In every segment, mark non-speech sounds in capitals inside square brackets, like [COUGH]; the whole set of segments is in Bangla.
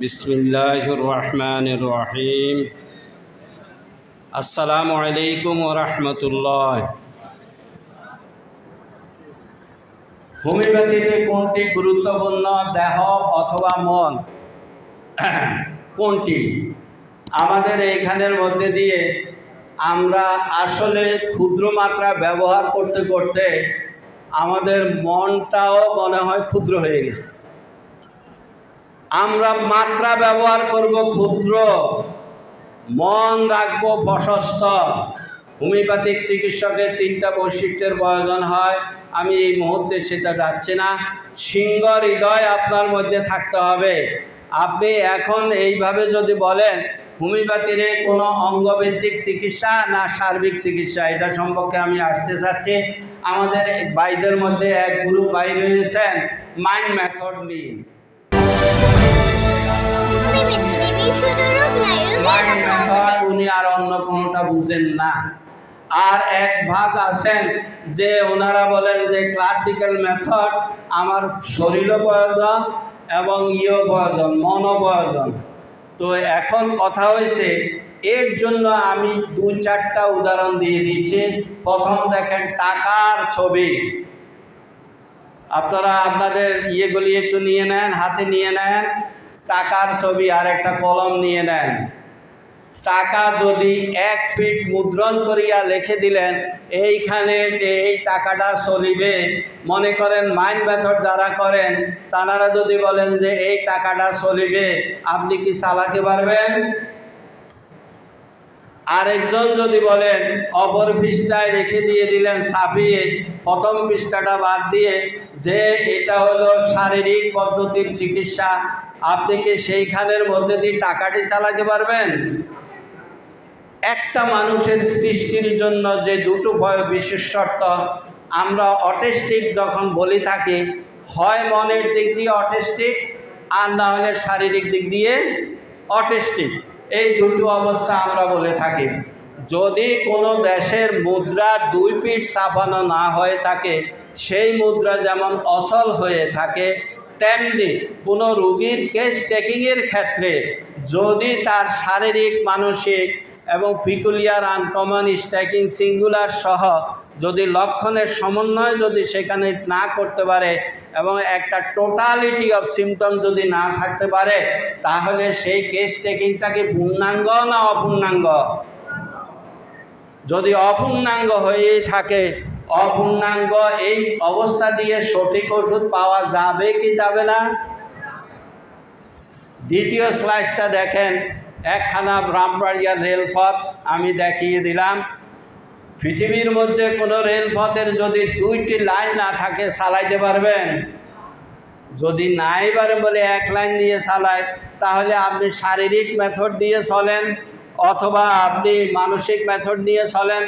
বিসমিল্লাহির রহমানির রহিম আসসালামু আলাইকুম ওয়া রাহমাতুল্লাহ। হোমিওপ্যাথিতে কোনটি গুরুত্বপূর্ণ দেহ অথবা মন? কোনটি? আমাদের এইখানের মধ্যে দিয়ে আমরা আসলে ক্ষুদ্র মাত্রা ব্যবহার করতে করতে আমাদের মনটাও মনে হয় ক্ষুদ্র হয়ে গেছে। আমরা মাত্রা ব্যবহার করব ক্ষুদ্র। মন রাখব প্রশস্ত। হোমিওপ্যাথিক চিকিৎসকের তিনটা বৈশিষ্ট্যের প্রয়োজন হয়। আমি এই মুহূর্তে সেটা যাচ্ছি না। সিংহ হৃদয় আপনার মধ্যে থাকতে হবে। আপনি এখন এইভাবে যদি বলেন, হোমিওপ্যাথির কোনো অঙ্গভিত্তিক চিকিৎসা না সার্বিক চিকিৎসা, এটা সম্পর্কে আমি আসতে চাচ্ছি। আমাদের বাইদের মধ্যে এক গ্রুপ বাই রয়েছেন মাইন্ড মেথড নিয়ে। উনি আর অন্য কোনোটা বুঝেন না। আর এক ভাগ আছেন যে ওনারা বলেন যে ক্লাসিক্যাল মেথড আমার শরীরও প্রয়োজন এবং ইও প্রয়োজন মনও প্রয়োজন। তো এখন কথা হয়েছে এর জন্য আমি দু চারটা উদাহরণ দিয়ে দিচ্ছি। প্রথম দেখেন টাকার ছবি। আপনারা আপনাদের ইয়েগুলি একটু নিয়ে নেন হাতে নিয়ে নেন। টাকার ছবি আর একটা কলম নিয়ে নেন। টাকা যদি এক ফিট মুদ্রণ করিয়া লিখে দিলেন, এইখানে যে এই টাকাটা চলিবে, মনে করেন মাইন্ড মেথড যারা করেন, তারা যদি বলেন যে এই টাকাটা চলিবে, আপনি কি চালাতে পারবেন? আরেকজন যদি বলেন, অপর পৃষ্ঠায় রেখে দিয়ে দিলেন ছাপিয়ে প্রথম পৃষ্ঠাটা বাদ দিয়ে যে এটা হলো শারীরিক পদ্ধতির চিকিৎসা, আপনি কি সেইখানের মধ্যে দিয়ে টাকাটি চালাতে পারবেন? একটা মানুষের সৃষ্টির জন্য যে দুটো ভয় বিশেষ শর্ত, আমরা অটেস্টিক যখন বলি থাকি, হয় মনের দিক দিয়ে অটেস্টিক, আর না হলে শারীরিক দিক দিয়ে অটিস্টিক। এই দুটো অবস্থা আমরা বলে থাকি। যদি কোনো দেশের মুদ্রা দুই পিঠ ছাপানো না হয়ে থাকে, সেই মুদ্রা যেমন অসল হয়ে থাকে, তেমনি কোনো রুগীর কেস টেকিংয়ের ক্ষেত্রে যদি তার শারীরিক, মানসিক এবং পিকুলিয়ার আনকমন স্ট্যাকিং সিঙ্গুলার সহ যদি লক্ষণের সমন্বয় যদি সেখানে না করতে পারে এবং একটা টোটালিটি অফ সিমটম যদি না থাকতে পারে, তাহলে সেই কেস টেকিংটা কি পূর্ণাঙ্গ না অপূর্ণাঙ্গ? যদি অপূর্ণাঙ্গ হয়েই থাকে, অপূর্ণাঙ্গ এই অবস্থা দিয়ে সঠিক ওষুধ পাওয়া যাবে কি যাবে না? দ্বিতীয় স্লাইসটা দেখেন একখানা ব্রাহ্মণবাড়িয়ার রেলপথ আমি দেখিয়ে দিলাম। পৃথিবীর মধ্যে কোনো রেলপথের যদি দুইটি লাইন না থাকে, চালাইতে পারবেন? যদি নাই পারে বলে এক লাইন দিয়ে চালায়, তাহলে আপনি শারীরিক মেথড দিয়ে চলেন, অথবা আপনি মানসিক মেথড নিয়ে চলেন।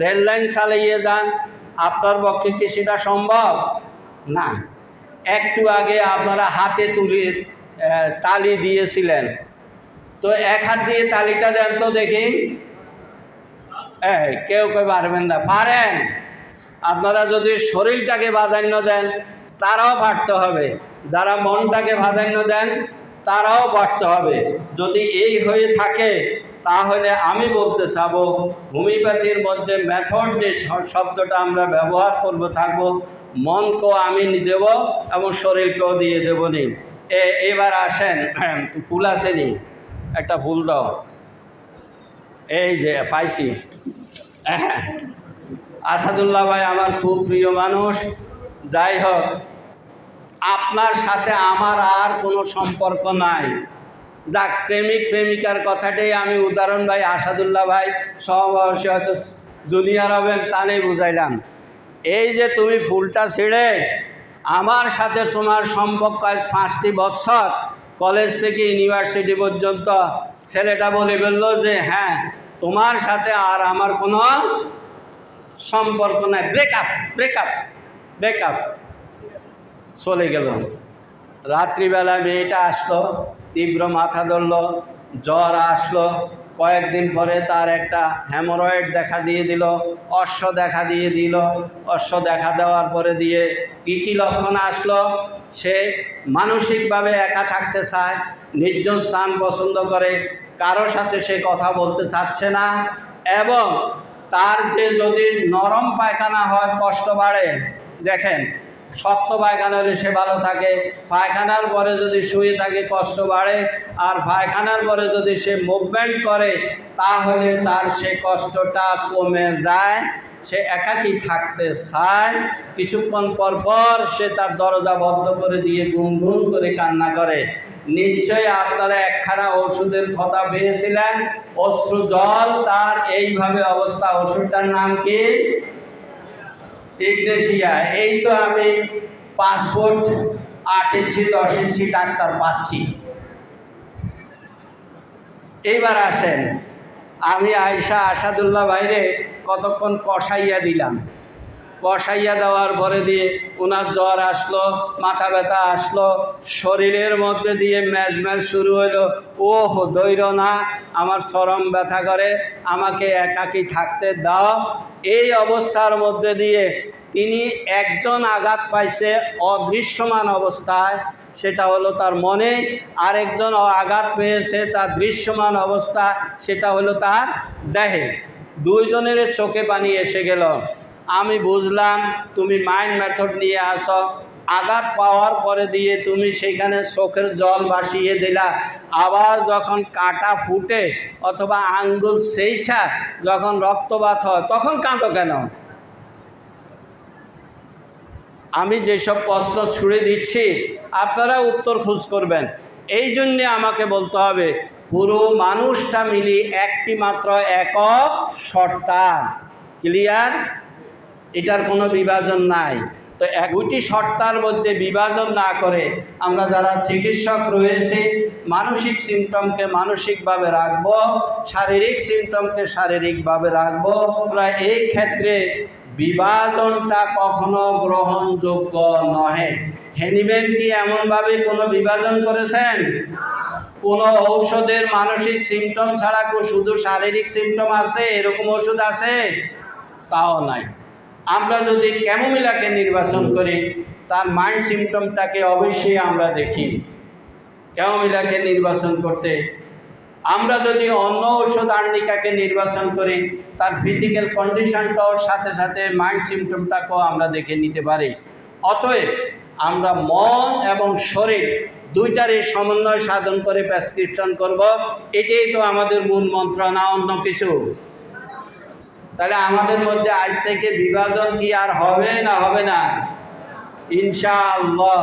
রেল লাইন চালিয়ে যান, আপনার পক্ষে কি সেটা সম্ভব? না। একটু আগে আপনারা হাতে তুলে তালি দিয়েছিলেন। তো এক হাত দিয়ে তালিটা দেন তো দেখি। কেউ কেউ পারবেন না। পারেন। আপনারা যদি শরীরটাকে প্রাধান্য দেন, তারাও পারতে হবে। যারা মনটাকে প্রাধান্য দেন, তারাও পারতে হবে। যদি এই হয়ে থাকে, তাহলে আমি বলতে চাব, হোমিওপ্যাথির মধ্যে মেথড যে শব্দটা আমরা ব্যবহার করব, থাকব, মনকেও আমি দেব এবং শরীরকেও দিয়ে দেবো নি। এ- এবার আসেন [CLEARS THROAT] ফুল আসেনি। একটা ফুল দাও। এই যে, পাইছি। আসাদুল্লাহ ভাই আমার খুব প্রিয় মানুষ। যাই হোক, আপনার সাথে আমার আর কোনো সম্পর্ক নাই। যাক, প্রেমিক, প্রেমিকার কথাটাই আমি উদাহরণ ভাই, আসাদুল্লাহ ভাই, সহবয়সী হয়তো জুনিয়র হবেন, তা নেই, বুঝাইলাম। এই যে তুমি ফুলটা ছিঁড়ে আমার সাথে তোমার সম্পর্ক আজ পাঁচটি বছর কলেজ থেকে ইউনিভার্সিটি পর্যন্ত ছেলেটা বলে বলল যে হ্যাঁ তোমার সাথে আর আমার কোনো সম্পর্ক নাই। ব্রেকআপ ব্রেকআপ ব্রেকআপ চলে গেল। রাত্রিবেলা মেয়েটা আসলো, তীব্র মাথা ধরল, জ্বর আসলো কয়েকদিন পরে তার একটা হ্যামোরয়েড দেখা দিয়ে দিল, অশ্ব দেখা দিয়ে দিল। অশ্ব দেখা দেওয়ার পরে দিয়ে কি কি লক্ষণ আসলো? সে মানসিকভাবে একা থাকতে চায়, নির্জন স্থান পছন্দ করে, কারও সাথে সে কথা বলতে চাচ্ছে না এবং তার যে যদি নরম পায়খানা হয়, কষ্ট বাড়ে। দেখেন শক্ত পায়খানা হলে সে ভালো থাকে। পায়খানার পরে যদি শুয়ে থাকে, কষ্ট বাড়ে। আর পায়খানার পরে যদি সে মুভমেন্ট করে, তাহলে তার সে কষ্টটা কমে যায়। সে একাকী থাকতে চায়। কিছুক্ষণ পর পর সে তার দরজা বন্ধ করে দিয়ে গুনগুন করে কান্না করে। নিশ্চয়ই আপনারা একখানা ওষুধের কথা পেয়েছিলেন অশ্রু জল, তার এইভাবে অবস্থা। ওষুধটার নাম কি? ইগনেশিয়া, এই তো আমি পাসপোর্ট আট ইঞ্চি, দশ ইঞ্চি ডাক্তার পাচ্ছি। এইবার আসেন। আমি আয়সা আসাদুল্লাহ বাইরে কতক্ষণ কষাইয়া দিলাম। কষাইয়া দেওয়ার পরে দিয়ে ওনার জ্বর আসলো, মাথা ব্যথা আসলো, শরীরের মধ্যে দিয়ে ম্যাজ ম্যাজ শুরু হইল। ও দৈর না, আমার চরম ব্যথা করে, আমাকে একাকী থাকতে দাও। এই অবস্থার মধ্যে দিয়ে তিনি একজন আঘাত পাইছে অদৃশ্যমান অবস্থায়, সেটা হলো তার মনে। আরেকজন আঘাত পেয়েছে তার দৃশ্যমান অবস্থা, সেটা হলো তার দেহে। দুইজনের চোখে পানি এসে গেল। আমি বুঝলাম তুমি মাইন্ড মেথড নিয়ে আসো। আঘাত পাওয়ার পরে দিয়ে তুমি সেখানে চোখের জল ভাসিয়ে দিলা। আবার যখন কাটা ফুটে অথবা আঙ্গুল সেইছা যখন রক্তপাত হয়, তখন কাঁদো কেন? আমি যেসব প্রশ্ন ছুড়ে দিচ্ছি, আপনারা উত্তর খোঁজ করবেন। এই জন্যে আমাকে বলতে হবে, পুরো মানুষটা মিলি একটি মাত্র একক সত্তা। ক্লিয়ার এটার কোনো বিভাজন নাই। তো এগুটি সত্তার মধ্যে বিভাজন না করে আমরা যারা চিকিৎসক রয়েছে, মানসিক সিমটমকে মানসিকভাবে রাখব, শারীরিক সিমটমকে শারীরিকভাবে রাখব, আমরা এই ক্ষেত্রে বিভাজনটা কখনো গ্রহণযোগ্য নহে। হেনিবেন কি এমনভাবে কোনো বিভাজন করেছেন? কোনো ঔষধের মানসিক সিমটম ছাড়া শুধু শারীরিক সিমটম আছে, এরকম ওষুধ আছে? তাও নাই। আমরা যদি ক্যামোমিলাকে নির্বাচন করি, তার মাইন্ড সিমটমটাকে অবশ্যই আমরা দেখি। ক্যামোমিলাকে নির্বাচন করতে। আমরা যদি অন্য ঔষধ আর্নিকাকে নির্বাচন করি, তার ফিজিক্যাল কন্ডিশনটাও সাথে সাথে মাইন্ড সিমটমটাকেও আমরা দেখে নিতে পারি। অতএব, আমরা মন এবং শরীর দুইটারই সমন্বয় সাধন করে প্রেসক্রিপশন করব। এটাই তো আমাদের মূল মন্ত্র না অন্য কিছু। তাহলে আমাদের মধ্যে আজ থেকে বিভাজন কি আর হবে না হবে না? ইনশাআল্লাহ।